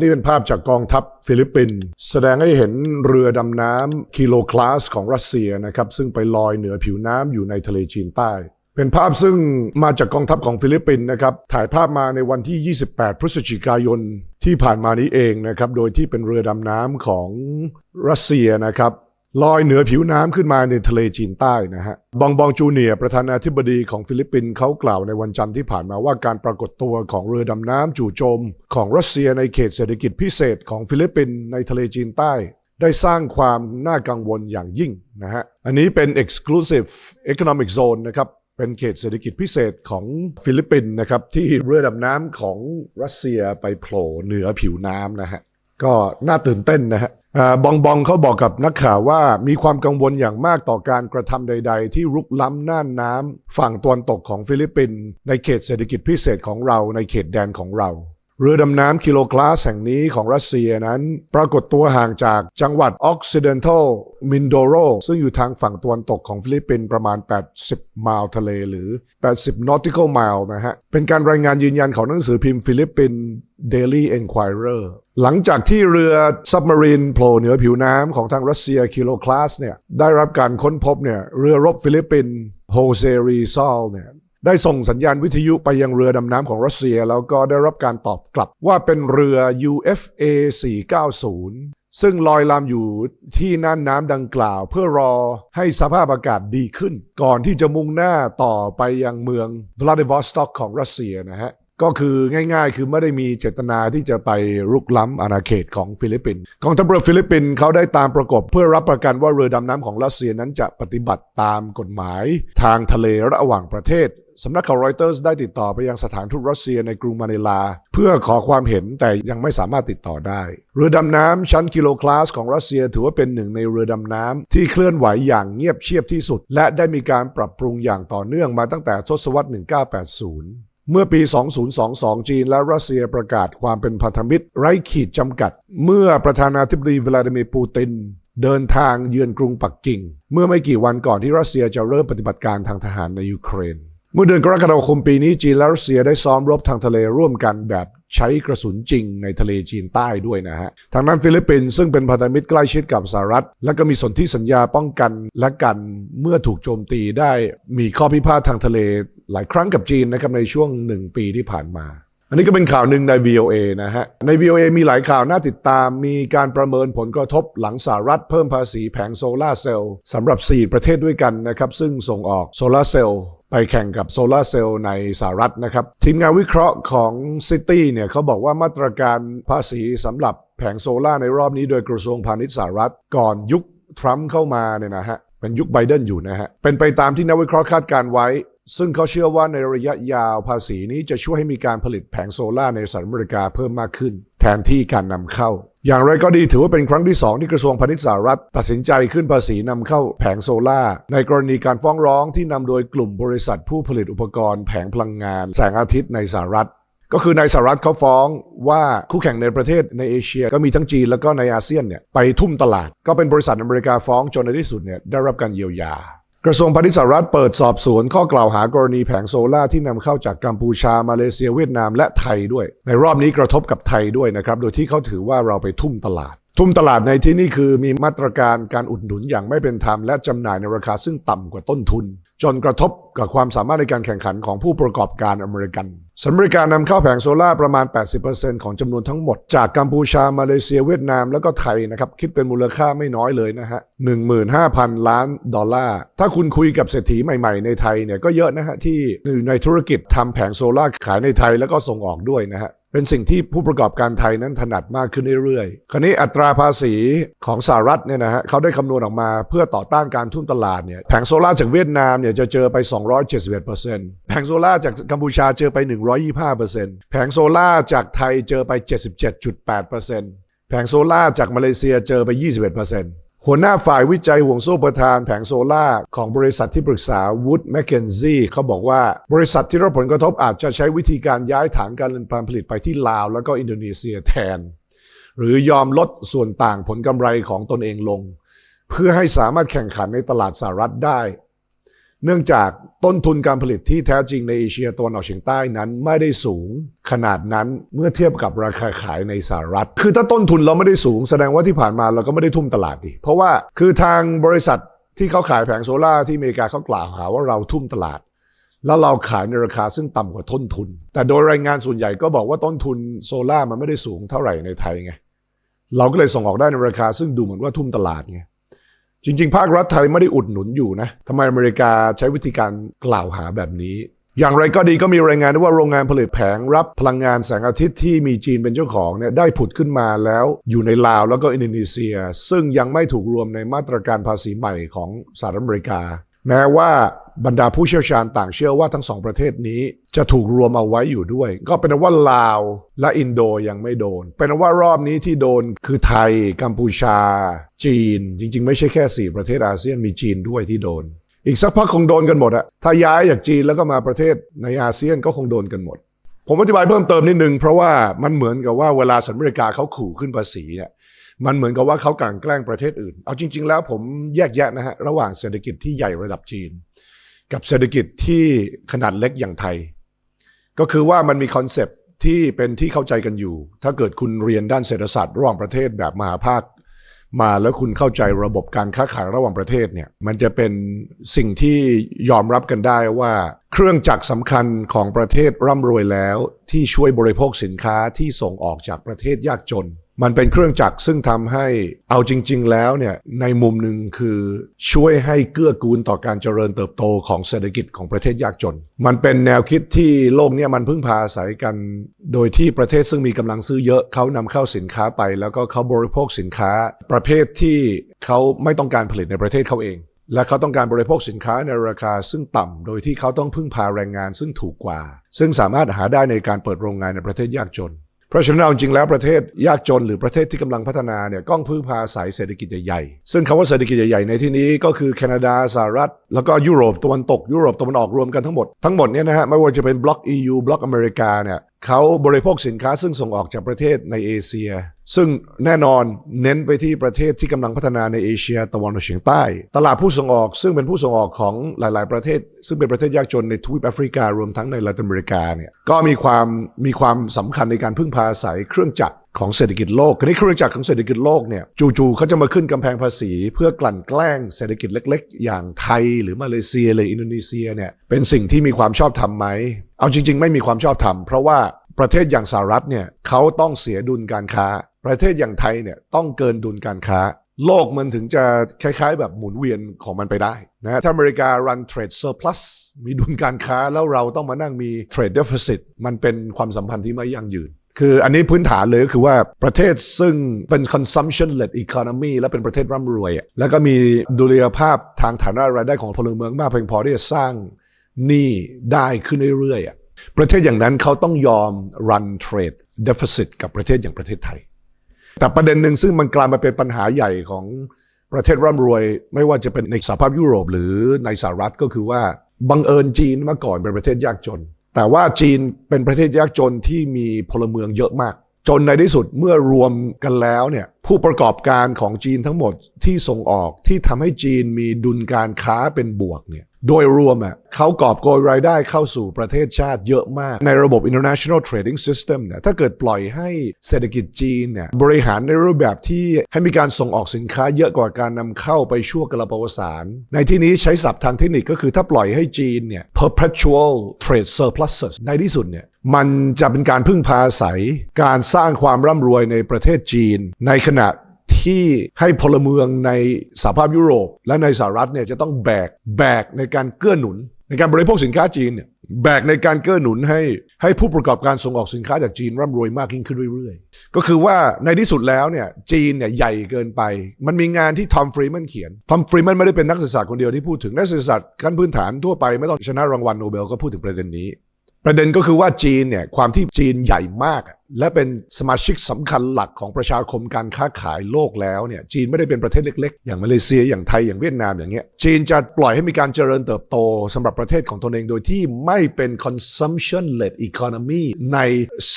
นี่เป็นภาพจากกองทัพฟิลิปปินส์แสดงให้เห็นเรือดำน้ำคิโลคลาสของรัสเซียนะครับซึ่งไปลอยเหนือผิวน้ำอยู่ในทะเลจีนใต้ เป็นภาพซึ่งมาจากกองทัพของฟิลิปปินส์นะครับถ่ายภาพมาในวันที่ 28 พฤศจิกายนที่ผ่านมานี้เองนะครับโดยที่เป็นเรือดำน้ำของรัสเซียนะครับ ลอยเหนือผิวน้ำขึ้นมาในทะเลจีนใต้นะฮะ บองบองจูเนียประธานาธิบดีของฟิลิปปินส์เขากล่าวในวันจันทร์ที่ผ่านมาว่าการปรากฏตัวของเรือดำน้ำจู่โจม ของรัสเซียในเขตเศรษฐกิจพิเศษของฟิลิปปินส์ในทะเลจีนใต้ ได้สร้างความน่ากังวลอย่างยิ่งนะฮะ อันนี้เป็น exclusive economic zone นะครับเป็นเขตเศรษฐกิจพิเศษของฟิลิปปินส์นะครับที่เรือดำน้ำของรัสเซียไปโผล่เหนือผิวน้ำนะฮะ ก็น่าตื่นเต้นนะฮะบองบองเขาบอกกับนักข่าวว่ามีความกังวลอย่างมากต่อการกระทำใด ๆ ที่รุกล้ำน่านน้ำฝั่งตะวันตกของฟิลิปปินส์ในเขตเศรษฐกิจพิเศษของเราในเขตแดนของเรา เรือดำน้ำกิโลคลาสแห่งนี้ของรัสเซียนั้น ปรากฏตัวห่างจากจังหวัด Occidental Mindoro ซึ่งอยู่ทางฝั่งตะวันตกของฟิลิปปินส์ประมาณ 80 ไมล์ทะเลหรือ 80 nautical mile นะฮะ เป็นการรายงานยืนยันของหนังสือพิมพ์ฟิลิปปินส์ Daily Enquirer หลังจากที่เรือ submarine โผล่เหนือผิวน้ำของทางรัสเซียกิโลคลาสเนี่ยได้รับการค้นพบเนี่ยเรือรบฟิลิปปินส์โฮเซรีซอลเนี่ย ได้ส่งสัญญาณวิทยุไปยังเรือดำน้ำของรัสเซีย แล้วก็ได้รับการตอบกลับว่าเป็นเรือ UFA 490 ซึ่งลอยลำอยู่ที่น่านน้ำดังกล่าว เพื่อรอให้สภาพอากาศดีขึ้น ก่อนที่จะมุ่งหน้าต่อไปยังเมืองวลาดิวอสต็อกของรัสเซียนะฮะ ก็คือง่ายๆ คือไม่ได้มีเจตนาที่จะไปรุกล้ำอาณาเขตของฟิลิปปินส์กองทัพเรือฟิลิปปินส์เขาได้ตามประกบเพื่อรับประกันว่าเรือดำน้ำของรัสเซียนั้นจะปฏิบัติตามกฎหมายทางทะเลระหว่างประเทศสำนักข่าวรอยเตอร์สได้ติดต่อไปยังสถานทูตรัสเซียในกรุงมะนิลา เพื่อขอความเห็นแต่ยังไม่สามารถติดต่อได้ เรือดำน้ำชั้นกิโลคลาสของรัสเซียถือว่าเป็นหนึ่งในเรือดำน้ำที่เคลื่อนไหวอย่างเงียบเชียบที่สุด และได้มีการปรับปรุงอย่างต่อเนื่องมาตั้งแต่ทศวรรษ 1980 เมื่อปี 2022 จีนและรัสเซียประกาศความเป็นพันธมิตรไร้ขีดจำกัด เมื่อประธานาธิบดีวลาดิมีร์ปูติน เดินทางเยือนกรุงปักกิ่ง เมื่อไม่กี่วันก่อนที่รัสเซียจะเริ่มปฏิบัติการทางทหารในยูเครน เมื่อเดือนกรกฎาคมปีนี้จีนและรัสเซียได้ซ้อมรบทางทะเลร่วมกันแบบ ใช้กระสุนจริงในทะเลจีนใต้ด้วยนะฮะ ทางนั้นฟิลิปปินส์ซึ่งเป็นพันธมิตรใกล้ชิดกับสหรัฐ และก็มีสนธิสัญญาป้องกันและกันเมื่อถูกโจมตีได้มีข้อพิพาททางทะเลหลายครั้งกับจีนนะครับในช่วงหนึ่งปีที่ผ่านมาอันนี้ก็เป็นข่าวหนึ่งใน VOA นะฮะ ใน VOA มีหลายข่าวน่าติดตาม มีการประเมินผลกระทบหลังสหรัฐเพิ่มภาษีแผงโซลาร์เซลล์สำหรับ 4 ประเทศด้วยกันนะครับ ซึ่งส่งออกโซลาร์เซลล์ แข่งกับโซลาร์เซลล์ในสหรัฐนะครับ ทีมงานวิเคราะห์ของ City เนี่ยเขาบอกว่ามาตรการภาษีสำหรับแผงโซลาในรอบนี้โดยกระทรวงพาณิชย์สหรัฐก่อนยุคทรัมป์เข้ามาเนี่ยนะฮะเป็นยุคไบเดนอยู่นะฮะเป็นไปตามที่นักวิเคราะห์คาดการไว้ ซึ่งเขาเชื่อว่าในระยะยาวภาษีนี้จะช่วยให้มีการผลิตแผงโซลาในสหรัฐอเมริกาเพิ่มมากขึ้น นที่การนำเข้า อย่างไรก็ดีถือว่าเป็นครั้งที่ 2 ที่กระทรวงพาณิชย์สหรัฐ ตัดสินใจขึ้นภาษีนำเข้าแผงโซลาร์ในกรณีการฟ้องร้องที่นำโดยกลุ่มบริษัทผู้ผลิตอุปกรณ์แผงพลังงาน แสงอาทิตย์ในสหรัฐก็คือในสหรัฐเขาฟ้องว่าคู่แข่งในประเทศในเอเชียก็มีทั้งจีนแล้วก็ในอาเซียนเนี่ยไปทุ่มตลาด ก็เป็นบริษัทอเมริกาฟ้องจนในที่สุดเนี่ยได้รับการเยียวยา กระทรวงพาณิชย์สหรัฐเปิดสอบสวนข้อกล่าวหากรณีแผงโซล่าที่นำเข้าจากกัมพูชา มาเลเซียเวียดนามและไทยด้วย ในรอบนี้กระทบกับไทยด้วยนะครับ โดยที่เขาถือว่าเราไปทุ่มตลาด ทุ่มตลาดในที่นี่คือมีมาตรการการอุดหนุนอย่างไม่เป็นธรรมและจำหน่ายในราคาซึ่งต่ำกว่าต้นทุน จนกระทบกับความสามารถในการแข่งขันของผู้ประกอบการอเมริกันสำหรับการนำเข้าแผงโซล่าประมาณ 80%ของจำนวนทั้งหมด จากกัมพูชา มาเลเซียเวียดนามแล้วก็ไทยนะครับ คิดเป็นมูลค่าไม่น้อยเลยนะฮะ 15,000 ล้านดอลลาร์ ถ้าคุณคุยกับเศรษฐีใหม่ๆ ในไทยเนี่ยก็เยอะนะฮะที่อยู่ในธุรกิจทำแผงโซล่าขายในไทยแล้วก็ส่งออกด้วยนะฮะ เป็นสิ่งที่ผู้ประกอบการไทยนั้นถนัดมากขึ้นเรื่อยๆ คราวนี้อัตราภาษีของสหรัฐเนี่ยนะฮะเขาได้คำนวณออกมาเพื่อต่อต้านการทุ่มตลาดเนี่ยแผงโซล่าจากเวียดนามเนี่ยจะเจอไป 271%แผงโซล่าจากกัมพูชาเจอไป 125%แผงโซล่าจากไทยเจอไป 77.8%แผงโซล่าจากมาเลเซียเจอไป 21% หัวหน้าฝ่ายวิจัยห่วงโซ่ประทานแผงโซล่าของบริษัทที่ปรึกษาวูดแมคเคนซี่เขาบอกว่าบริษัทที่รับผลกระทบอาจจะใช้วิธีการย้ายฐานการผลิตไปที่ลาว แล้วก็อินโดนีเซียแทน หรือยอมลดส่วนต่างผลกำไรของตนเองลง เพื่อให้สามารถแข่งขันในตลาดสหรัฐได้ เนื่องจากต้นทุนการผลิตที่แท้จริงในเอเชียตะวันออกเฉียงใต้นั้นไม่ได้สูงขนาดนั้นเมื่อเทียบกับราคาขายในสหรัฐ คือถ้าต้นทุนเราไม่ได้สูงแสดงว่าที่ผ่านมาเราก็ไม่ได้ทุ่มตลาดดิเพราะว่าคือทางบริษัทที่เขาขายแผงโซล่าที่อเมริกาเขากล่าวหาว่าเราทุ่มตลาด แล้วเราขายในราคาซึ่งต่ำกว่าต้นทุน แต่โดยรายงานส่วนใหญ่ก็บอกว่าต้นทุนโซล่ามันไม่ได้สูงเท่าไหร่ในไทยไงเราก็เลยส่งออกได้ในราคาซึ่งดูเหมือนว่าทุ่มตลาดไง จริง ๆ ภาครัฐไทยไม่ได้อุดหนุนอยู่นะทำไมอเมริกาใช้วิธีการกล่าวหาแบบนี้ อย่างไรก็ดีก็มีรายงานว่าโรงงานผลิตแผงรับพลังงานแสงอาทิตย์ที่มีจีนเป็นเจ้าของเนี่ยได้ผุดขึ้นมาแล้วอยู่ในลาวแล้วก็อินโดนีเซีย ซึ่งยังไม่ถูกรวมในมาตรการภาษีใหม่ของสหรัฐอเมริกา แม้ว่าบรรดาผู้เชี่ยวชาญต่างเชื่อว่าทั้งสองประเทศนี้จะถูกรวมเอาไว้อยู่ด้วย ก็เป็นว่าลาวและอินโดยังไม่โดน เป็นว่ารอบนี้ที่โดนคือไทย กัมพูชา จีน จริง ๆ ไม่ใช่แค่สี่ประเทศอาเซียนมีจีนด้วยที่โดน อีกสักพักคงโดนกันหมดอะถ้าย้ายจากจีนแล้วก็มาประเทศในอาเซียนก็คงโดนกันหมด ผมอธิบายเพิ่มเติมนิดนึงเพราะว่ามันเหมือนกับว่าเวลาสหรัฐอเมริกาเขาขู่ขึ้นภาษีเนี่ย มันเหมือนกับว่าเขากลั่นแกล้งประเทศอื่น เอาจริง ๆ แล้วผมแยกแยะนะฮะระหว่างเศรษฐกิจที่ใหญ่ระดับจีน กับเศรษฐกิจที่ขนาดเล็กอย่างไทย ก็คือว่ามันมีคอนเซปที่เป็นที่เข้าใจกันอยู่ ถ้าเกิดคุณเรียนด้านเศรษฐศาสตร์ระหว่างประเทศแบบมหาภาคมาแล้วคุณเข้าใจระบบการค้าขายระหว่างประเทศเนี่ย มันจะเป็นสิ่งที่ยอมรับกันได้ว่า เครื่องจักรสำคัญของประเทศร่ำรวยแล้ว ที่ช่วยบริโภคสินค้าที่ส่งออกจากประเทศยากจน มันเป็นเครื่องจักรซึ่งทำให้เอาจริง ๆ แล้วเนี่ยในมุมหนึ่งคือช่วยให้เกื้อกูลต่อการเจริญเติบโตของเศรษฐกิจของประเทศยากจน มันเป็นแนวคิดที่โลกเนี่ยมันพึ่งพาอาศัยกัน โดยที่ประเทศซึ่งมีกำลังซื้อเยอะเขานำเข้าสินค้าไป แล้วก็เขาบริโภคสินค้า ประเภทที่เขาไม่ต้องการผลิตในประเทศเขาเองและเขาต้องการบริโภคสินค้าในราคาซึ่งต่ำ โดยที่เขาต้องพึ่งพาแรงงานซึ่งถูกกว่า ซึ่งสามารถหาได้ในการเปิดโรงงานในประเทศยากจน ราะฉะนั้นเอาจริงแล้วประเทศยากจนหรือประเทศที่กำลังพัฒนาเนี่ยก้องพึ่งพาสายเศรษฐกิจใหญ่ๆ ซึ่งคำว่าเศรษฐกิจใหญ่ๆในที่นี้ก็คือแคนาดาสหรัฐ แล้วก็ยุโรปตะวันตกยุโรปตะวันออกรวมกันทั้งหมด ทั้งหมดเนี่ยนะฮะไม่ว่าจะเป็นบล็อก EU บล็อกอเมริกาเนี่ยเขาบริโภคสินค้าซึ่งส่งออกจากประเทศในเอเชีย ซึ่งแน่นอนเน้นไปที่ประเทศที่กำลังพัฒนาในเอเชียตะวันออกเฉียงใต้ ตลาดผู้ส่งออกซึ่งเป็นผู้ส่งออกของหลาย ๆ ประเทศ ซึ่งเป็นประเทศยากจนในทวีปแอฟริการวมทั้งในลาตินอเมริกาเนี่ยก็มีความมีความสำคัญในการพึ่งพาอาศัยเครื่องจักรของเศรษฐกิจโลกคราวนี้เครื่องจักรของเศรษฐกิจโลกเนี่ยจู่ๆเขาจะมาขึ้นกำแพงภาษี เพื่อกลั่นแกล้งเศรษฐกิจเล็ก ๆ อย่างไทยหรือมาเลเซียหรืออินโดนีเซียเนี่ยเป็นสิ่งที่มีความชอบธรรมไหมเอาจริง ๆ ไม่มีความชอบธรรมเพราะว่าประเทศอย่างสหรัฐเนี่ยเขาต้องเสียดุลการค้า ประเทศอย่างไทยเนี่ยต้องเกินดุลการค้า โลกมันถึงจะคล้ายๆ แบบหมุนเวียนของมันไปได้นะถ้าอเมริกา run trade surplus มีดุลการค้าแล้วเราต้องมานั่งมี trade deficit มันเป็นความสัมพันธ์ที่ไม่ยั่งยืนคืออันนี้พื้นฐานเลยก็คือว่าประเทศซึ่งเป็น consumption led economy และเป็นประเทศร่ำรวย แล้วก็มีดุลยภาพทางฐานะรายได้ของพลเมืองมากเพียงพอที่จะสร้างหนี้ได้ขึ้นเรื่อยๆประเทศอย่างนั้นเขาต้องยอม run trade deficit กับประเทศอย่างประเทศไทย แต่ประเด็นหนึ่งซึ่งมันกลายมาเป็นปัญหาใหญ่ของประเทศร่ำรวย ไม่ว่าจะเป็นในสหภาพยุโรปหรือในสหรัฐก็คือว่าบังเอิญจีนเมื่อก่อนเป็นประเทศยากจน แต่ว่าจีนเป็นประเทศยากจนที่มีพลเมืองเยอะมาก จนในที่สุดเมื่อรวมกันแล้วเนี่ยผู้ประกอบการของจีนทั้งหมดที่ส่งออกที่ทำให้จีนมีดุลการค้าเป็นบวกเนี่ย โดยรวมอะเขากอบโกยรายได้เข้าสู่ประเทศชาติเยอะมาก ในระบบ international trading system เนี่ยถ้าเกิดปล่อยให้เศรษฐกิจจีนเนี่ยบริหารในรูปแบบที่ให้มีการส่งออกสินค้าเยอะกว่าการนำเข้าไปชั่วกระปวสาร ในที่นี้ใช้ศัพท์ทางเทคนิคก็คือถ้าปล่อยให้จีนเนี่ย perpetual trade surpluses ในที่สุดเนี่ยมันจะเป็นการพึ่งพาอาศัยการสร้างความร่ำรวยในประเทศจีน ในขณะ ที่ให้พลเมืองในสหภาพยุโรป และในสหรัฐเนี่ยจะต้องแบกแบกในการเกื้อหนุน ในการบริโภคสินค้าจีนเนี่ยแบกในการเกื้อหนุนให้ให้ผู้ประกอบการส่งออกสินค้าจากจีนร่ำรวยมากยิ่งขึ้นเรื่อยๆ ก็คือว่าในที่สุดแล้วเนี่ยจีนเนี่ยใหญ่เกินไป มันมีงานที่ทอมฟรีแมนเขียนทอมฟรีแมนไม่ได้เป็นนักศึกษาสตร์คนเดียวที่พูดถึงนักศึกษาสตร์ขั้นพื้นฐานทั่วไปไม่ต้องชนะรางวัลโนเบลก็พูดถึงประเด็นนี้ ประเด็นก็คือว่าจีนเนี่ยความที่จีนใหญ่มาก และเป็นสมาชิกสำคัญหลักของประชาคมการค้าขายโลกแล้วเนี่ยจีนไม่ได้เป็นประเทศเล็ก ๆ อย่างมาเลเซียอย่างไทยอย่างเวียดนามอย่างเงี้ยจีนจะปล่อยให้มีการเจริญเติบโตสำหรับประเทศของตนเองโดยที่ไม่เป็น consumption led economy ใน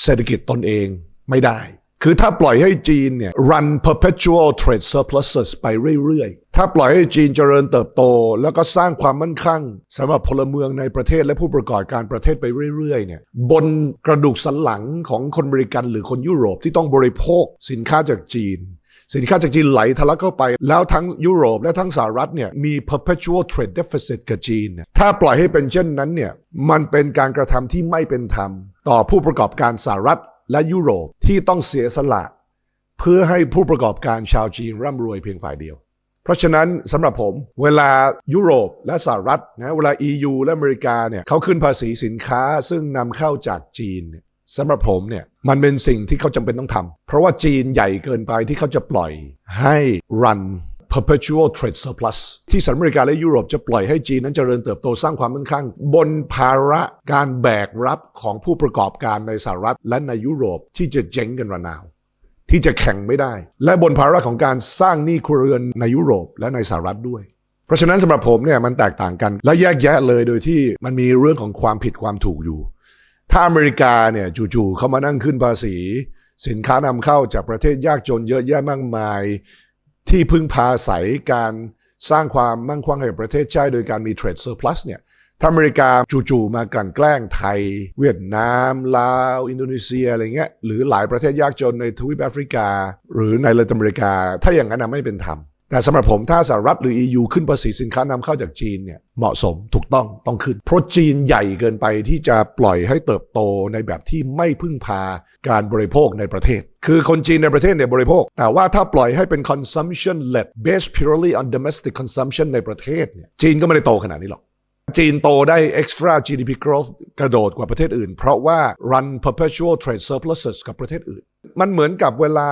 เศรษฐกิจตนเองไม่ได้ คือถ้าปล่อยให้จีนเนี่ย run perpetual trade surpluses ไปเรื่อยๆ ถ้าปล่อยให้จีนเจริญเติบโต แล้วก็สร้างความมั่นคงสำหรับพลเมืองในประเทศและผู้ประกอบการประเทศไปเรื่อยๆเนี่ยบนกระดูกสันหลังของคนอเมริกันหรือคนยุโรปที่ต้องบริโภคสินค้าจากจีน สินค้าจากจีนไหลทะลักเข้าไป แล้วทั้งยุโรปและทั้งสหรัฐเนี่ยมี perpetual trade deficit กับจีนเนี่ยถ้าปล่อยให้เป็นเช่นนั้นเนี่ยมันเป็นการกระทำที่ไม่เป็นธรรม ต่อผู้ประกอบการสหรัฐ และยุโรปที่ต้องเสียสละ เพื่อให้ผู้ประกอบการชาวจีนร่ำรวยเพียงฝ่ายเดียว เพราะฉะนั้นสำหรับผม เวลายุโรปและสหรัฐนะเวลา EU และอเมริกาเนี่ยเขาขึ้นภาษีสินค้าซึ่งนำเข้าจากจีนเนี่ยสำหรับผมเนี่ยมันเป็นสิ่งที่เขาจำเป็นต้องทำเพราะว่าจีนใหญ่เกินไปที่เขาจะปล่อยให้ run perpetual trade surplus ที่สหรัฐอเมริกาและยุโรปจะปล่อยให้จีนนั้นเจริญเติบโตสร้างความมั่นคงบนภาระการแบกรับของผู้ประกอบการในสหรัฐและในยุโรปที่จะเจ๊งกันระนาว ที่จะแข่งไม่ได้ และบนภาระของการสร้างหนี้ครัวเรือนในยุโรปและในสหรัฐด้วยเพราะฉะนั้นสำหรับผมเนี่ยมันแตกต่างกัน และแยกแยะเลยโดยที่มันมีเรื่องของความผิดความถูกอยู่ ถ้าอเมริกาเนี่ยจู่ๆเขามานั่งขึ้นภาษี สินค้านำเข้าจากประเทศยากจนเยอะแยะมากมาย ที่พึ่งพาอาศัยการสร้างความมั่งคั่งให้ประเทศชาติโดยการมีเทรดเซอร์พลัสเนี่ยถ้าอเมริกาจู่ๆมากลั่นแกล้งไทย เวียดนาม ลาว อินโดนีเซียอะไรเงี้ยหรือหลายประเทศยากจนในทวีปแอฟริกา หรือในละตินอเมริกา ถ้าอย่างนั้นไม่เป็นธรรม แต่สำหรับผมถ้าสหรัฐหรือ EU ขึ้นภาษีสินค้านำเข้าจากจีนเนี่ยเหมาะสมถูกต้องต้องขึ้น เพราะจีนใหญ่เกินไปที่จะปล่อยให้เติบโตในแบบที่ไม่พึ่งพาการบริโภคในประเทศ คือคนจีนในประเทศเนี่ยบริโภค แต่ว่าถ้าปล่อยให้เป็น consumption led based purely on domestic consumption ในประเทศเนี่ยจีนก็ไม่ได้โตขนาดนี้หรอกจีนโตได้ extra GDP growth กระโดดกว่าประเทศอื่น เพราะว่า run perpetual trade surpluses กับประเทศอื่น มันเหมือนกับเวลา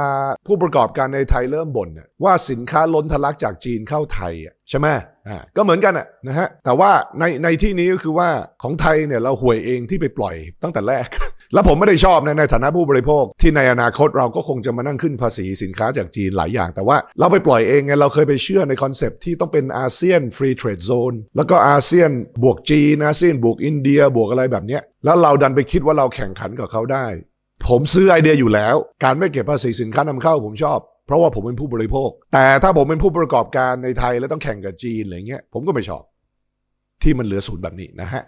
ผู้ประกอบการในไทยเริ่มบ่นน่ะว่าสินค้าล้นทะลักจากจีนเข้าไทยใช่ไหมอ่าก็เหมือนกันอะนะฮะแต่ว่าในในที่นี้ก็คือว่าของไทยเนี่ยเราห่วยเองที่ไปปล่อยตั้งแต่แรก แล้วผมไม่ได้ชอบนะในฐานะผู้บริโภค ที่ในอนาคตเราก็คงจะมานั่งขึ้นภาษีสินค้าจากจีนหลายอย่าง แต่ว่าเราไปปล่อยเองไงเราเคยไปเชื่อในคอนเซปที่ต้องเป็นอาเซียนฟรีเทรดโซนแล้วก็อาเซียนบวกจีนอาเซียนบวกอินเดียบวกอะไรแบบเนี้ยแล้วเราดันไปคิดว่าเราแข่งขันกับเขาได้ ผมซื้อไอเดียอยู่แล้ว การไม่เก็บภาษีสินค้านำเข้าผมชอบ เพราะว่าผมเป็นผู้บริโภค แต่ถ้าผมเป็นผู้ประกอบการในไทยแล้วต้องแข่งกับจีนอะไรเงี้ยผมก็ไม่ชอบ ที่มันเหลือศูนย์แบบนี้นะฮะ